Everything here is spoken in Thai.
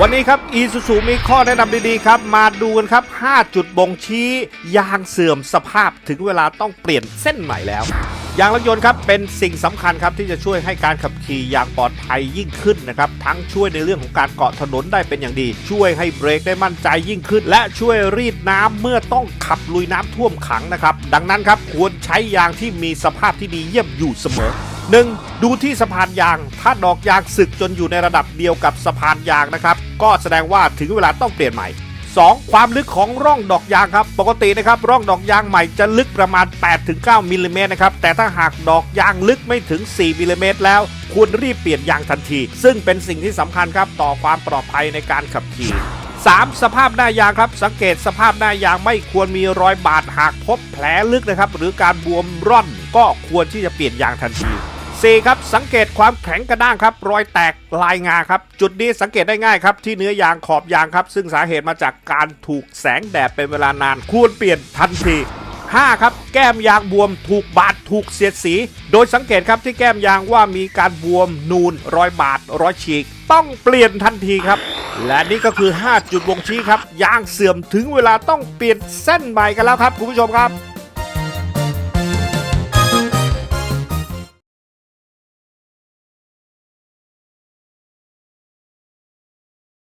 วันนี้ครับอีซูซูมีข้อแนะนำดีๆครับ มาดูกันครับ 5 จุดบ่งชี้ยางเสื่อมสภาพถึงเวลาต้องเปลี่ยนเส้นใหม่แล้วยางรถยนต์ครับเป็นสิ่งสำคัญครับที่จะช่วยให้การขับขี่อย่างปลอดภัยยิ่งขึ้นนะครับทั้งช่วยในเรื่องของการเกาะถนนได้เป็นอย่างดี ช่วยให้เบรกได้มั่นใจยิ่งขึ้น และช่วยรีดน้ำเมื่อต้องขับลุยน้ำท่วมขังนะครับดังนั้นครับควรใช้ยางที่มีสภาพที่ดีเยี่ยมอยู่เสมอ 1. ดูที่สะพานยาง ถ้าดอกยางสึกจนอยู่ในระดับเดียวกับสะพานยางนะครับ ก็แสดงว่าถึงเวลาต้องเปลี่ยนใหม่ 2. ความลึกของร่องดอกยางครับ ปกตินะครับร่องดอกยางใหม่จะลึกประมาณ 8-9มิลลิเมตรนะครับ แต่ถ้าหากดอกยางลึกไม่ถึง 4มิลลิเมตรแล้ว ควรรีบเปลี่ยนยางทันที ซึ่งเป็นสิ่งที่สำคัญครับต่อความปลอดภัยในการขับขี่ 3. สภาพหน้ายางครับ สังเกตสภาพหน้ายางไม่ควรมีรอยบาดหากพบแผลลึกนะครับ หรือการบวมร่อนก็ควรที่จะเปลี่ยนยางทันที 4ครับสังเกตความแข็งกระด้างครับ รอยแตกลายงาครับ จุดนี้สังเกตได้ง่ายครับ ที่เนื้อยางขอบยางครับ ซึ่งสาเหตุมาจากการถูกแสงแดดเป็นเวลานาน ควรเปลี่ยนทันที 5 ครับ แก้มยางบวมถูกบาดถูกเสียดสี โดยสังเกตครับที่แก้มยางว่ามีการบวมนูน รอยบาดรอยฉีก ต้องเปลี่ยนทันทีครับ และนี่ก็คือ 5 จุดบ่งชี้ครับยางเสื่อมถึงเวลาต้องเปลี่ยนเส้นใหม่กันแล้วครับคุณผู้ชมครับ